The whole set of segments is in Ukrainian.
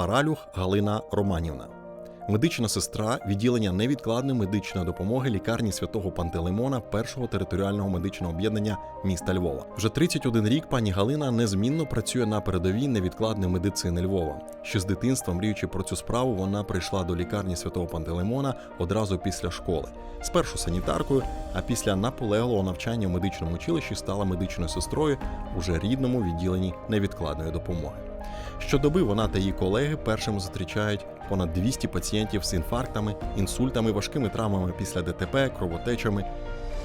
Паралюх Галина Романівна. Медична сестра відділення невідкладної медичної допомоги лікарні святого Пантелеймона першого територіального медичного об'єднання міста Львова. Вже 31 рік пані Галина незмінно працює на передовій невідкладної медицини Львова. Ще з дитинства, мріючи про цю справу, вона прийшла до лікарні святого Пантелеймона одразу після школи. Спершу санітаркою, а після наполеглого навчання в медичному училищі стала медичною сестрою уже рідному відділенні невідкладної допомоги. Щодоби вона та її колеги першими зустрічають понад 200 пацієнтів з інфарктами, інсультами, важкими травмами після ДТП, кровотечами.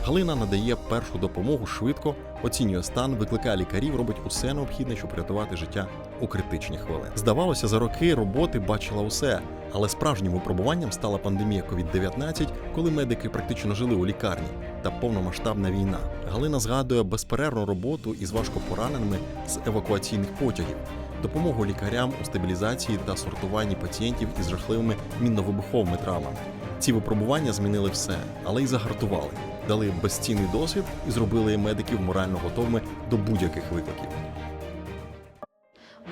Галина надає першу допомогу швидко, оцінює стан, викликає лікарів, робить усе необхідне, щоб рятувати життя у критичні хвилини. Здавалося, за роки роботи бачила усе, але справжнім випробуванням стала пандемія COVID-19, коли медики практично жили у лікарні та повномасштабна війна. Галина згадує безперервну роботу із важкопораненими з евакуаційних потягів, допомогу лікарям у стабілізації та сортуванні пацієнтів із жахливими мінно-вибуховими травмами. Ці випробування змінили все, але й загартували, дали безцінний досвід і зробили медиків морально готовими до будь-яких викликів.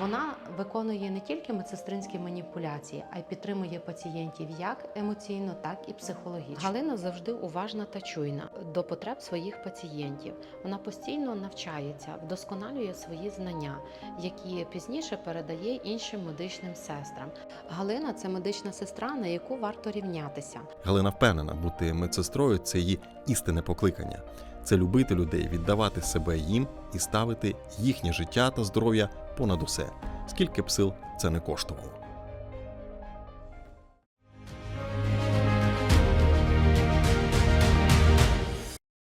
Вона виконує не тільки медсестринські маніпуляції, а й підтримує пацієнтів як емоційно, так і психологічно. Галина завжди уважна та чуйна до потреб своїх пацієнтів. Вона постійно навчається, вдосконалює свої знання, які пізніше передає іншим медичним сестрам. Галина це медична сестра, на яку варто рівнятися. Галина впевнена, бути медсестрою це її істинне покликання. Це любити людей, віддавати себе їм і ставити їхнє життя та здоров'я понад усе, скільки б сил це не коштувало.